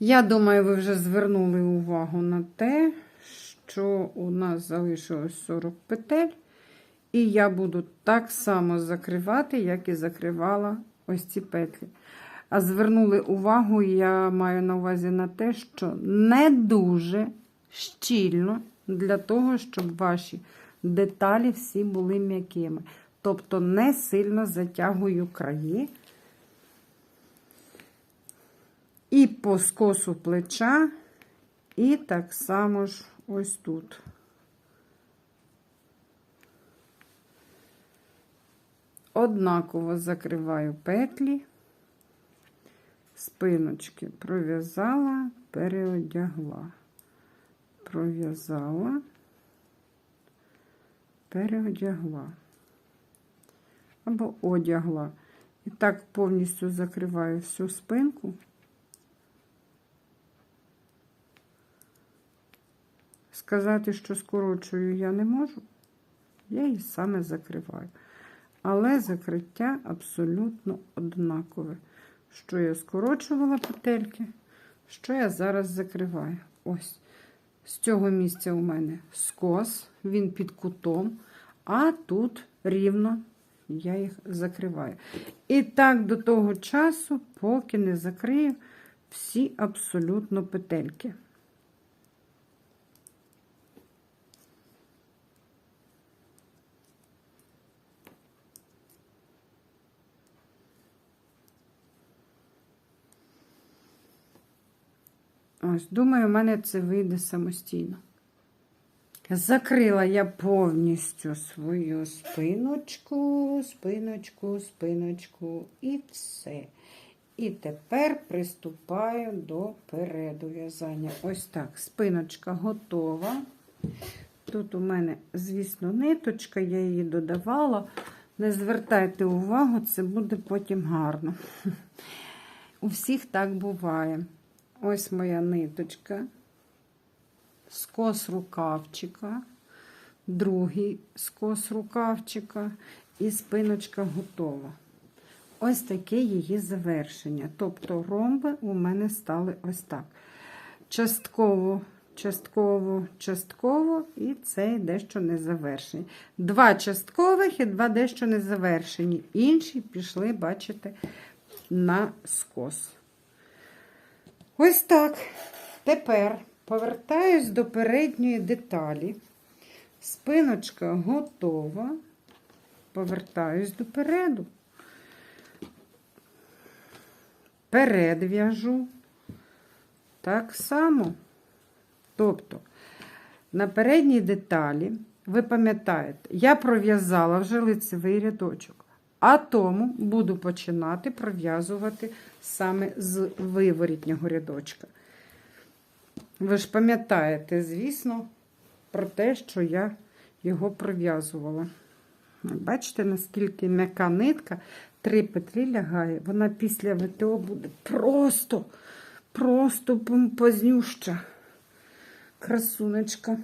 Я думаю, ви вже звернули увагу на те, що у нас залишилось 40 петель. І я буду так само закривати, як і закривала ось ці петлі. А звернули увагу, я маю на увазі на те, що не дуже щільно для того, щоб ваші деталі всі були м'якими. Тобто не сильно затягую краї. І по скосу плеча, і так само ж ось тут. Однаково закриваю петлі, спиночки пров'язала, переодягла, пров'язала, переодягла або одягла. І так повністю закриваю всю спинку. Сказати, що скорочую я не можу, я її саме закриваю. Але закриття абсолютно однакове. Що я скорочувала петельки, що я зараз закриваю. Ось. З цього місця у мене скос, він під кутом, а тут рівно я їх закриваю. І так до того часу, поки не закрию всі абсолютно петельки. Ось, думаю, у мене це вийде самостійно. Закрила я повністю свою спиночку, спиночку, спиночку і все. І тепер приступаю до передов'язання. Ось так, спиночка готова. Тут у мене, звісно, ниточка, я її додавала. Не звертайте увагу, це буде потім гарно. У всіх так буває. Ось моя ниточка, скос рукавчика, другий скос рукавчика і спиночка готова. Ось таке її завершення. Тобто ромби у мене стали ось так. Частково, частково, частково, і це дещо не завершені. Два часткових і два дещо не завершені. Інші пішли, бачите, на скос. Ось так. Тепер повертаюсь до передньої деталі. Спиночка готова. Повертаюсь до переду. Перед в'яжу. Так само. Тобто, на передній деталі, ви пам'ятаєте, я пров'язала вже лицевий рядочок. А тому буду починати пров'язувати саме з виворітнього рядочка. Ви ж пам'ятаєте, звісно, про те, що я його пров'язувала. Бачите, наскільки м'яка нитка, три петлі лягає, вона після ВТО буде просто, просто помпознюща. Красунечка.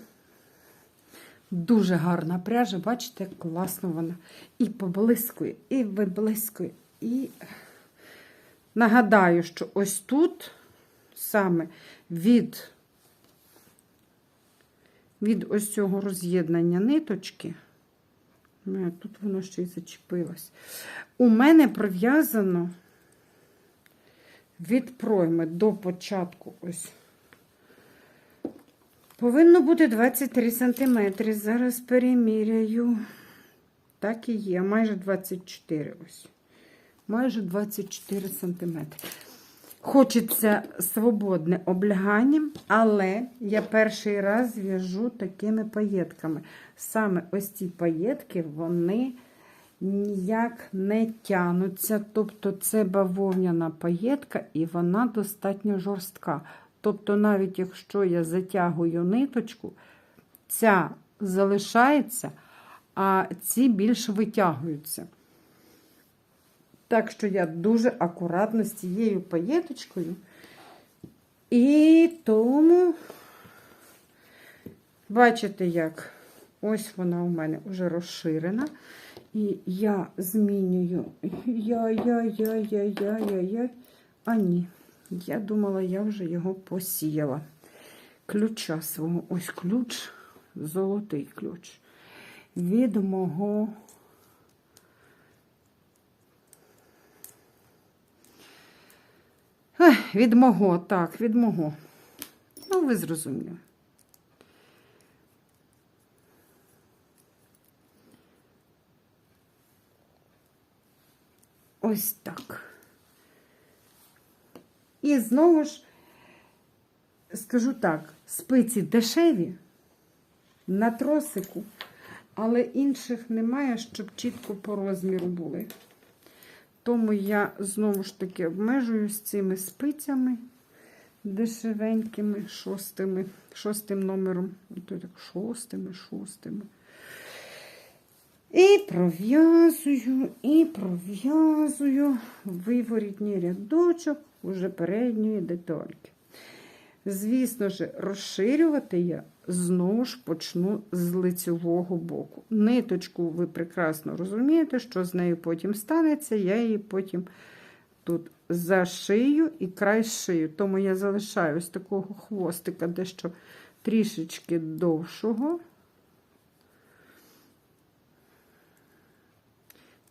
Дуже гарна пряжа, бачите, класно вона. І поблискує, і виблискує. І нагадаю, що ось тут саме від, від ось цього роз'єднання ниточки, ну, тут воно ще й зачепилось. У мене пров'язано від пройми до початку ось. Повинно бути 23 см. Зараз переміряю. Так і є, майже 24 ось. Майже 24 см. Хочеться свободне облягання, але я перший раз зв'яжу такими паєтками. Саме ось ці паєтки, вони ніяк не тянуться. Тобто це бавовняна паєтка, і вона достатньо жорстка. Тобто, навіть якщо я затягую ниточку, ця залишається, а ці більш витягуються. Так що я дуже акуратно з цією паєточкою. І тому, бачите, як ось вона у мене вже розширена. І я змінюю. Я-я-я-я-я-я-я. А ні. Я думала, я вже його посіяла. Ключа свого. Ось ключ, золотий ключ. Від мого. Ех, від мого, так, від мого. Ну, ви зрозуміли. Ось так. І знову ж скажу так: спиці дешеві на тросику, але інших немає, щоб чітко по розміру були. Тому я знову ж таки обмежуюсь цими спицями дешевенькими, шостими, шостим номером. То так, шостими, шостими. І пров'язую, і пров'язую виворітній рядочок уже передньої детальки. Звісно ж, розширювати я знову ж почну з лицевого боку. Ниточку ви прекрасно розумієте, що з нею потім станеться, я її потім тут зашию і край шию. Тому я залишаю ось такого хвостика дещо трішечки довшого.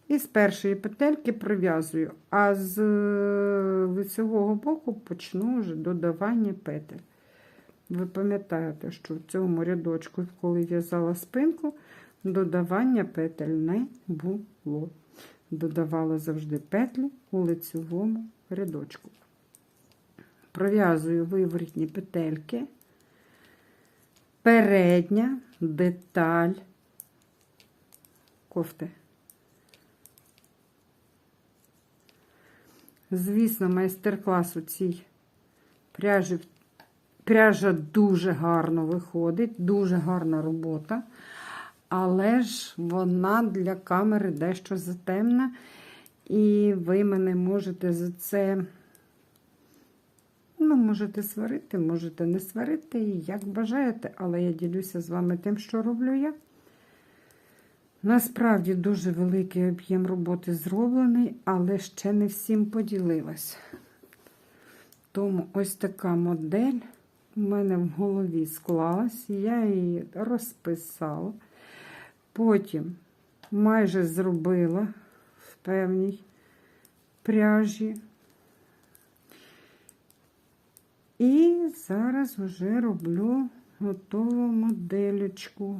І з першої петельки прив'язую, а з е, лицевого боку почну вже додавання петель. Ви пам'ятаєте, що в цьому рядочку, коли в'язала спинку, додавання петель не було. Додавала завжди петлі у лицевому рядочку. Пров'язую виворітні петельки, передня деталь кофти. Звісно, майстер-клас у цій пряжі. Пряжа дуже гарно виходить, дуже гарна робота. Але ж вона для камери дещо затемна. І ви мене можете за це, ну, можете сварити, можете не сварити, як бажаєте, але я ділюся з вами тим, що роблю я. Насправді дуже великий об'єм роботи зроблений, але ще не всім поділилась. Тому ось така модель у мене в голові склалась, я її розписала. Потім майже зробила в певній пряжі. І зараз вже роблю готову моделечку.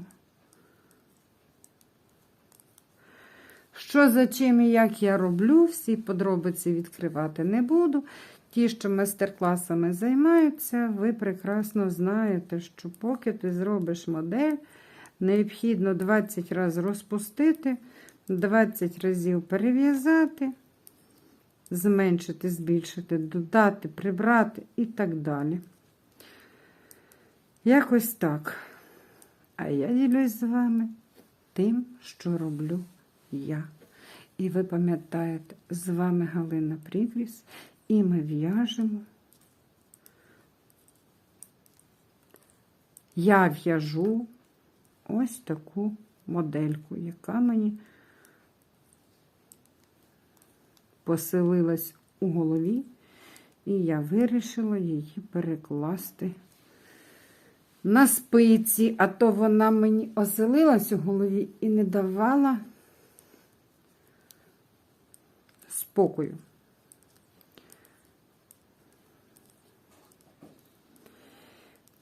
Що за чим і як я роблю, всі подробиці відкривати не буду. Ті, що майстер-класами займаються, ви прекрасно знаєте, що поки ти зробиш модель, необхідно 20 разів розпустити, 20 разів перев'язати, зменшити, збільшити, додати, прибрати і так далі. Якось так. А я ділюсь з вами тим, що роблю я. І ви пам'ятаєте, з вами Галина Прігріс, і ми в'яжемо. Я в'яжу ось таку модельку, яка мені поселилась у голові, і я вирішила її перекласти на спиці, а то вона мені оселилась у голові і не давала спокою.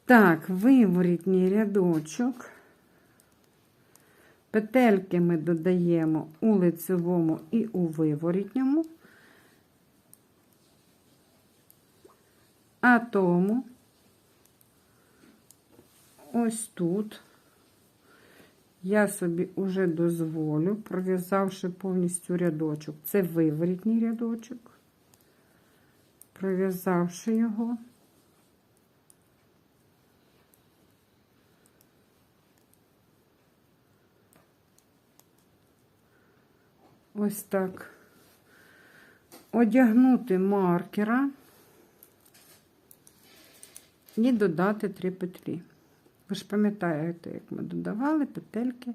Так, виворітній рядочок. Петельки ми додаємо у лицевому і у виворітньому, а тому ось тут я собі вже дозволю, пров'язавши повністю рядочок, це виворітній рядочок, пров'язавши його. Ось так. Одягнути маркера і додати три петлі. Ви ж пам'ятаєте, як ми додавали петельки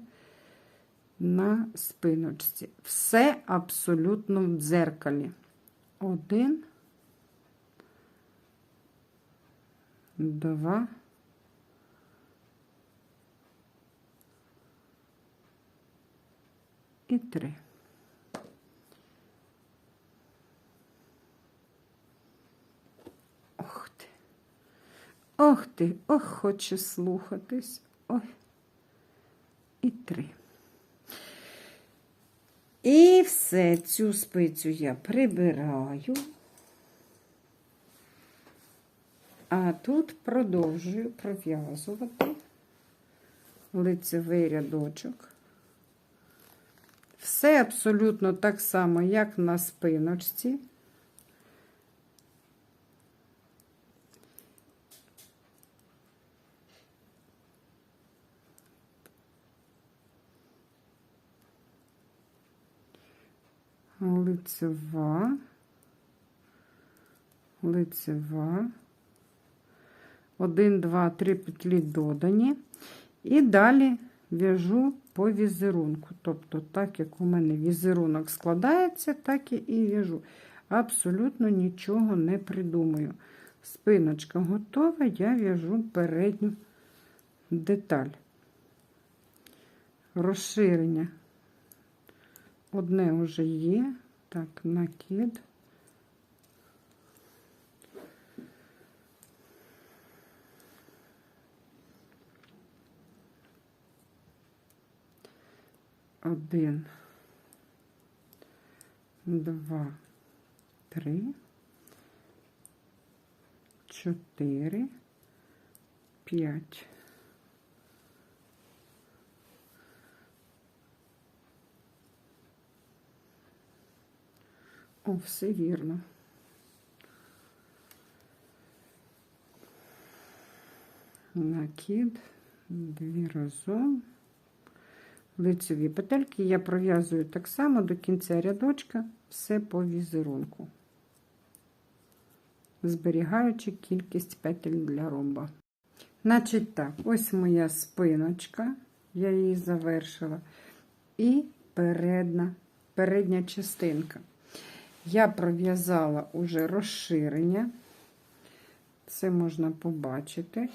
на спиночці. Все абсолютно в дзеркалі. Один, два. І три. Ох ти. Ох ти, ох, хоче слухатись. Ой. І три. І все, цю спицю я прибираю. А тут продовжую пров'язувати лицевий рядочок. Все абсолютно так само, як на спиночці. Лицева, лицева, 1, 2, 3 петлі додані. І далі в'яжу по візерунку. Тобто, так як у мене візерунок складається, так і в'яжу. Абсолютно нічого не придумаю. Спиночка готова, я в'яжу передню деталь. Розширення Одне вже є. Так, накид. Один, два, три, чотири, п'ять. О, все вірно. Накид, дві разом. Лицеві петельки я пров'язую так само до кінця рядочка, все по візерунку, зберігаючи кількість петель для ромба. Значить так, ось моя спиночка, я її завершила, і передна, передня частинка. Я пров'язала уже розширення, це можна побачити.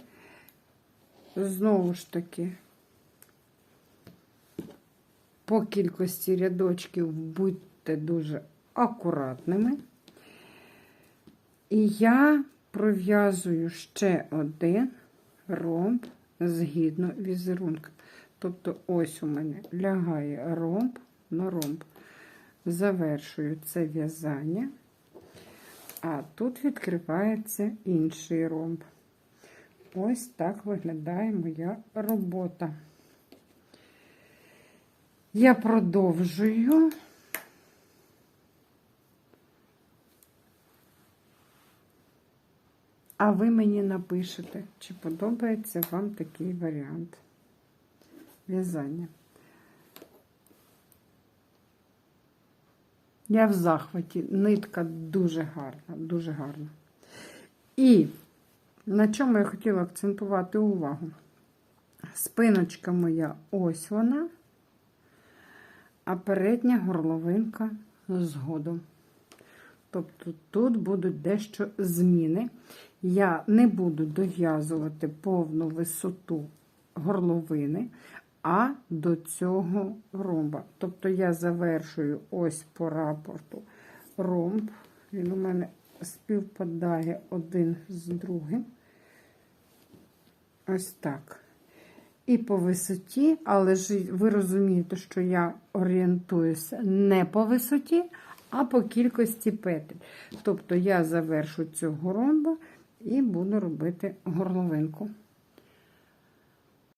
Знову ж таки, по кількості рядочків будьте дуже акуратними. І я пров'язую ще один ромб згідно візерунка. Тобто, ось у мене лягає ромб на ромб завершую це в'язання, а тут відкривається інший ромб. Ось так виглядає моя робота. Я продовжую. А ви мені напишете, чи подобається вам такий варіант в'язання. Я в захваті. Нитка дуже гарна, дуже гарна. І на чому я хотіла акцентувати увагу? Спиночка моя ось вона, а передня горловинка згодом. Тобто тут будуть дещо зміни. Я не буду дов'язувати повну висоту горловини, а до цього ромба. Тобто я завершую ось по рапорту ромб. Він у мене співпадає один з другим. Ось так. І по висоті, але ж ви розумієте, що я орієнтуюся не по висоті, а по кількості петель. Тобто я завершу цього ромба і буду робити горловинку.